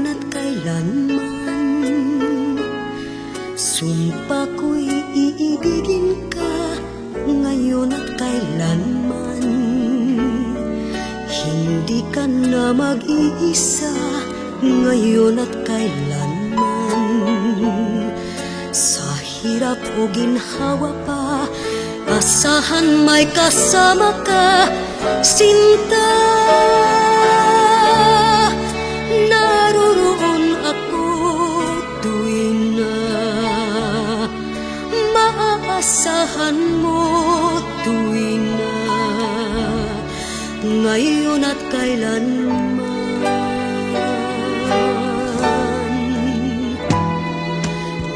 noon at kailanman. Sumpa ko'y iibigin ka ngayon at kailanman. Hindi ka na mag-iisa ngayon at kailanman. Sa hirap o ginhawa pa Asahan may kasama ka Sinta. Maaasahan mo tuwing na Ngayon at kailanman.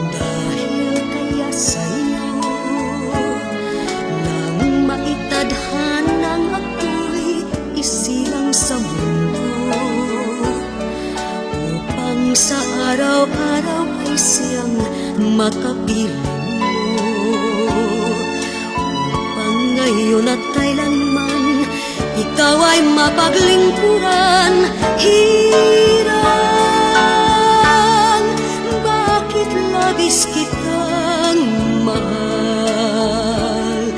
Dahil kaya sa'yo Nang maitadhanang ako'y isilang sa mundo Upang sa araw-araw ay siyang makapiling ngayon at kailanman Ikaw ay mapaglingkuran. Hirang Bakit labis kitang mahal?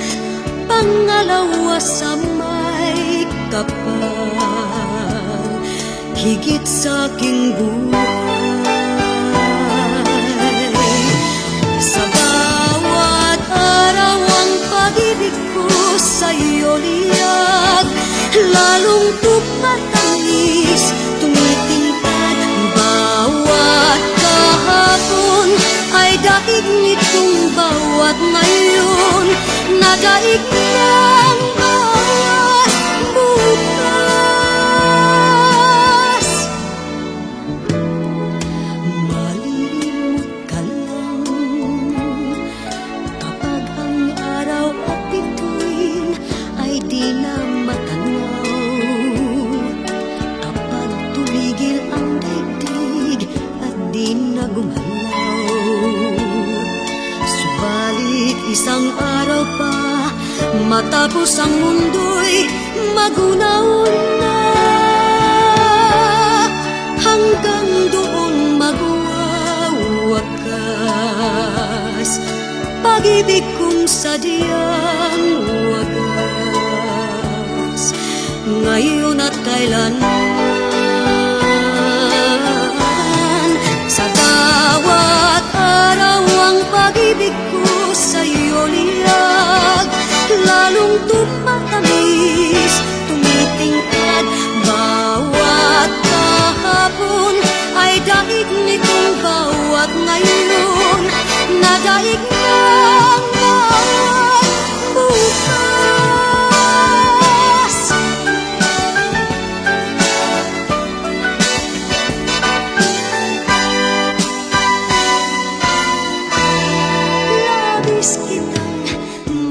Pangalawa sa may kapal Higit sa aking buhay daig nitong bawat ngayon Nadaig isang araw pa matapos ang mundo'y magunaw na. Hanggang doon magwawakas Pag-ibig kong sadyang wagas. Ngayon at kailanman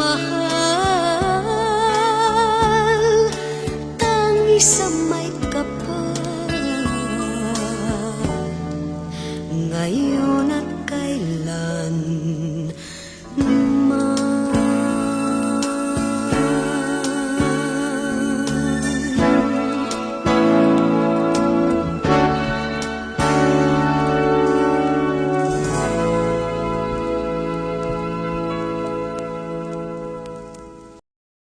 mahal Tangi sa may kapal. Ngayon